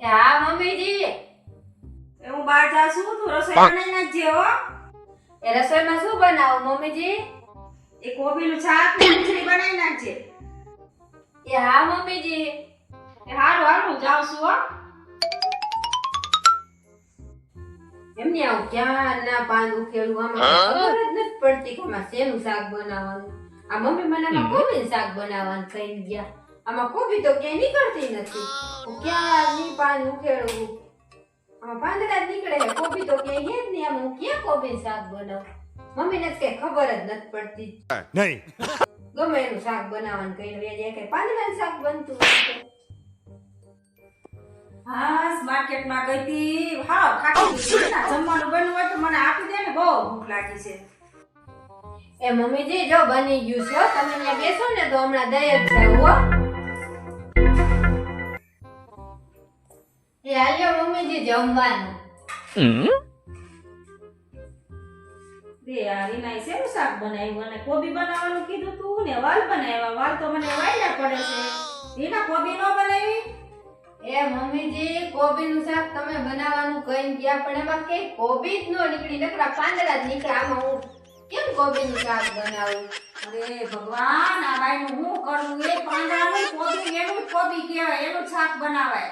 હા મમ્મીજી. હું બહાર જાઉં છું તું રસોઈ બનાવી નાખજે હો. એ રસોઈમાં શું બનાવું મમ્મીજી? એ કોબીનું શાક ખીચડી બનાવી નાખજે. એ હા મમ્મીજી. એ હારું હારું હું જાઉં છું હો. એમને આવું ક્યાં ના પાન ઉકેલું આમાં ખબર જ નથી પડતી કે આમાં શેનું શાક બનાવવાનું. આ મમ્મી મને કોબીનું શાક બનાવવાનું કહી ગયા. આમાં કોબી તો ક્યાંય નીકળતી નથી. હું ક્યાં પાન ઉખેડું. આમાં પાંદડા જ નીકળે છે. કોબી તો ક્યાંય છે જ નહીં. આમાં હું ક્યાં કોબી શાક બનાવું? મમ્મીને જ કઈ ખબર જ નથી પડતી. નહીં. ગમે એનું શાક બનાવવાનું કહીને વે જાય કે પાંદડાનું શાક બનતું હોય તો. હા માર્કેટમાં ગઈ હતી હા. ના, જમવાનું બન્યું હોય તો મને આપી દે ને બહુ ભૂખ લાગી છે. એ મમ્મીજી જો બની ગયું છે તમે અહીંયા બેસો ને તો હમણાં દઈ જ જાવ હો. એ હાલ્યો મમ્મીજી જમવાનું. બે આ રીનાએ શેનું શાક બનાવ્યું? અને કોબી બનાવવાનું કીધું તું ને વાલ બનાવ્યા. વાલ તો મને વાયલા પડે છે. રીના કોબી નો બનાવી? એ મમ્મીજી કોબીનું શાક તમે બનાવવાનું કહીને ગયા પણ એમાં કે કોબી જ નો નીકળી. નકરા પાંદડા જ નીકળ્યા આમાં હું કેમ કોબીનું શાક બનાવું? અરે ભગવાન આ બાઈનું હું કરું? એ પાંદડાનું કોબી એનું કોબી કહેવાય. એનું શાક બનાવાય.